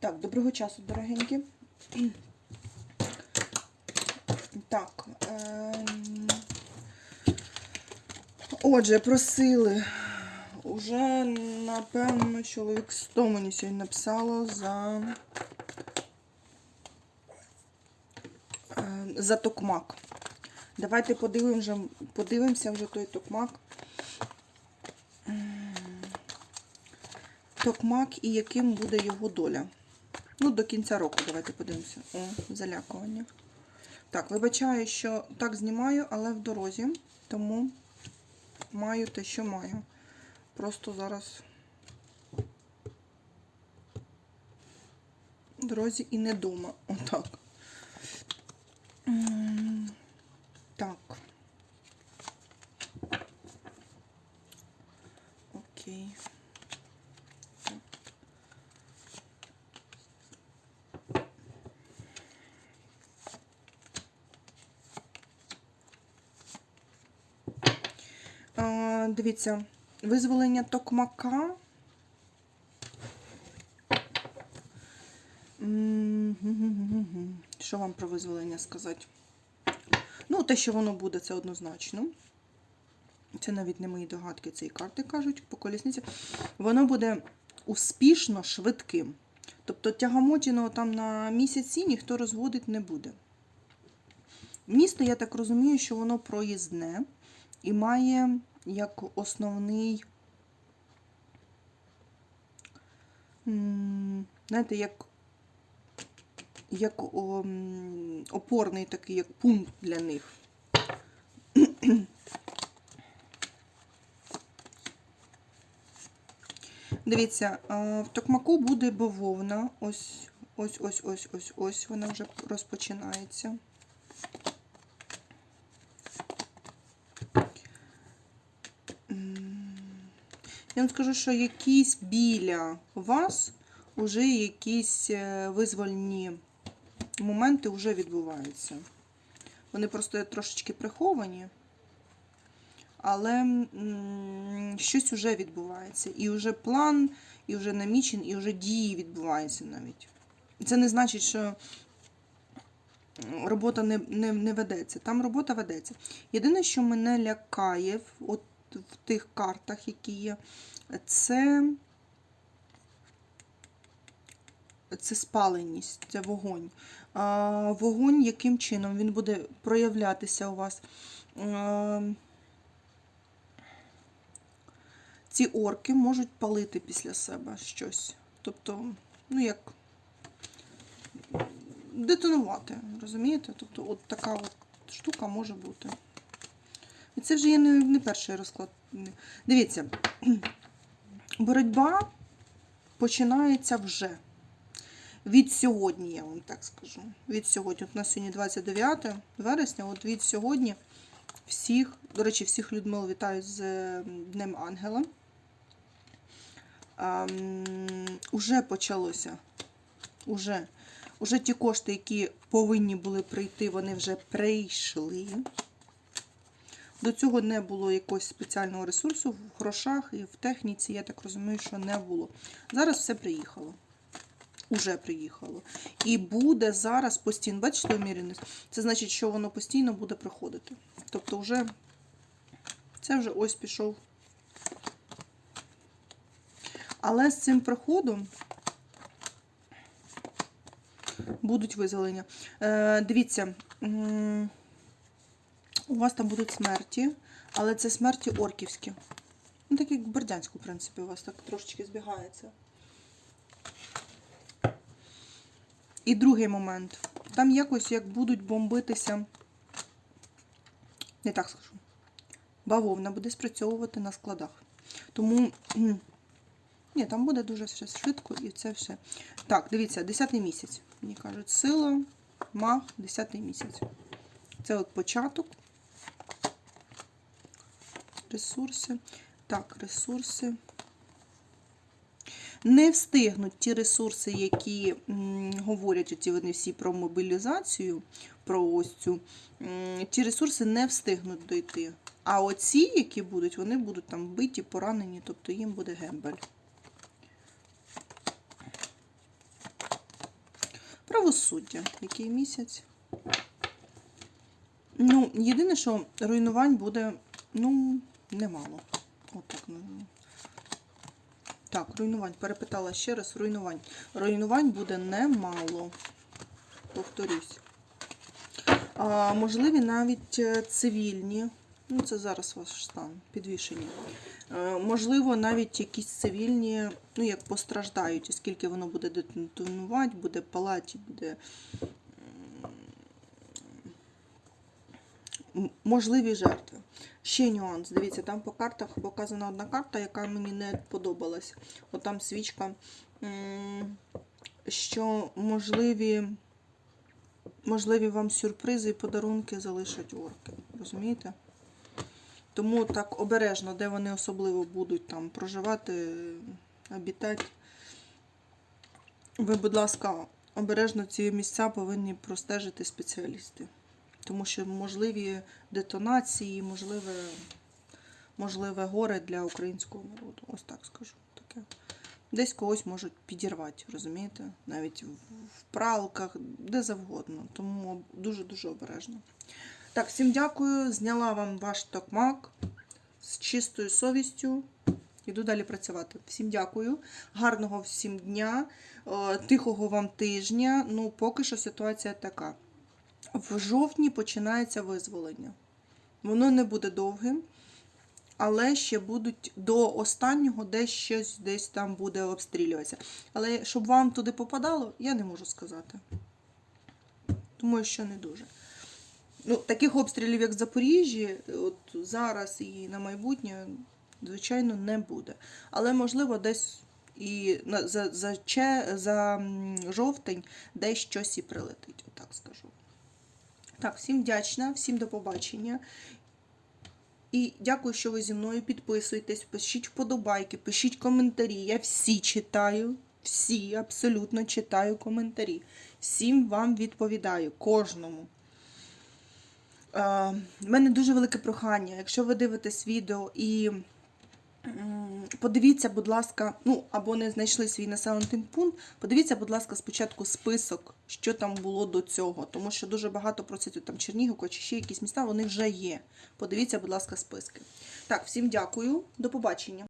Так, доброго часу, дорогенькі. Так. Ем... Отже, просили. Уже, напевно, чоловік 100 мені сьогодні написало за. е, За токмак. Давайте подивимося, подивимося вже той токмак. Токмак і яким буде його доля. Ну, до кінця року давайте подивимося. О, залякування. Так, вибачаю, що так знімаю, але в дорозі, тому маю те, що маю. Просто зараз в дорозі і не дома. Отак. М, Так. Окей. А, Дивіться, визволення токмака. Що вам про визволення сказати? Ну, те, що воно буде, це однозначно. Це навіть не мої догадки, і карти кажуть по колісниці. Воно буде успішно швидким. Тобто тягамотіного там на місяці ніхто розводити не буде. Місто, я так розумію, що воно проїзне і має як основний, знаєте, як, як опорний такий, як пункт для них. Дивіться, в токмаку буде бавовна. Ось, ось, ось, ось, ось, ось вона вже розпочинається. Я вам скажу, що якісь біля вас вже якісь е, визвольні моменти вже відбуваються. Вони просто трошечки приховані, але щось вже відбувається. І вже план, і вже намічен, і вже дії відбуваються навіть. Це не значить, що робота не, не, не ведеться. Там робота ведеться. Єдине, що мене лякає от в тих картах, які є, це, це спаленість, це вогонь. А, вогонь, яким чином він буде проявлятися у вас. А, ці орки можуть палити після себе щось. Тобто, ну як детонувати, розумієте? Тобто, от така от штука може бути. І це вже є не, перший розклад. Дивіться, боротьба починається вже. Від сьогодні, я вам так скажу. Від сьогодні. От у нас сьогодні 29 вересня, от від сьогодні всіх, до речі, всіх Людмил вітаю з е, Днем Ангела. Ем, уже почалося. Уже. Уже ті кошти, які повинні були прийти, вони вже прийшли. До цього не було якогось спеціального ресурсу в грошах і в техніці, я так розумію, що не було. Зараз все приїхало. Уже приїхало. І буде зараз постійно, бачите, уміреність? Це значить, що воно постійно буде приходити. Тобто, вже це вже ось пішов. Але з цим приходом будуть визволення. Е, дивіться, у вас там будуть смерті, але це смерті орківські. Ну, так як Бердянську, в принципі, у вас так трошечки збігається. І другий момент. Там якось як будуть бомбитися, не так скажу, бавовна буде спрацьовувати на складах. Тому, ні, там буде дуже все швидко і це все. Так, дивіться, 10 місяць. Мені кажуть, сила, маг, 10 місяць. Це от початок. Ресурси. Так, ресурси. Не встигнуть ті ресурси, які м, говорять оці вони всі про мобілізацію, про ось цю. м, Ті ресурси не встигнуть дойти. А оці, які будуть, вони будуть там биті, поранені, тобто їм буде гембель. Правосуддя. Який місяць? Ну, єдине, що руйнувань буде, ну, немало. Отак. ну. Так, руйнувань. Перепитала ще раз, руйнувань. Руйнувань буде немало. Повторюсь. А, можливі навіть е, цивільні. Ну, це зараз ваш стан, підвішені. Е, можливо, навіть якісь цивільні, ну, як постраждають, оскільки воно буде детонувати, буде палати, буде. Можливі жертви. Ще нюанс. Дивіться, там по картах показана одна карта, яка мені не подобалась. От там свічка, що можливі, можливі вам сюрпризи і подарунки залишать орки. Розумієте? Тому так обережно, де вони особливо будуть там проживати, обітати. Ви, будь ласка, обережно ці місця повинні простежити спеціалісти. Тому що можливі детонації, можливе, можливе горе для українського народу. Ось так скажу. Таке. Десь когось можуть підірвати, розумієте? Навіть в пралках, де завгодно. Тому дуже-дуже обережно. Так, всім дякую. Зняла вам ваш токмак з чистою совістю. Іду далі працювати. Всім дякую. Гарного всім дня, е, тихого вам тижня. Ну, поки що ситуація така. В жовтні починається визволення. Воно не буде довгим, але ще будуть до останнього десь щось десь там буде обстрілюватися. Але щоб вам туди попадало, я не можу сказати. Думаю, що не дуже. Ну, таких обстрілів, як в Запоріжжі, от зараз і на майбутнє, звичайно, не буде. Але, можливо, десь і на- за, за, за жовтень десь щось і прилетить, отак скажу. Так, всім вдячна, всім до побачення. І дякую, що ви зі мною. Підписуйтесь, пишіть вподобайки, пишіть коментарі. Я всі читаю, всі абсолютно читаю коментарі. Всім вам відповідаю, кожному. Е, мене дуже велике прохання. Якщо ви дивитесь відео і подивіться, будь ласка, ну або не знайшли свій населений пункт, подивіться, будь ласка, спочатку список, що там було до цього. Тому що дуже багато просять там Чернігівка чи ще якісь міста, вони вже є. Подивіться, будь ласка, списки. Так, всім дякую, до побачення.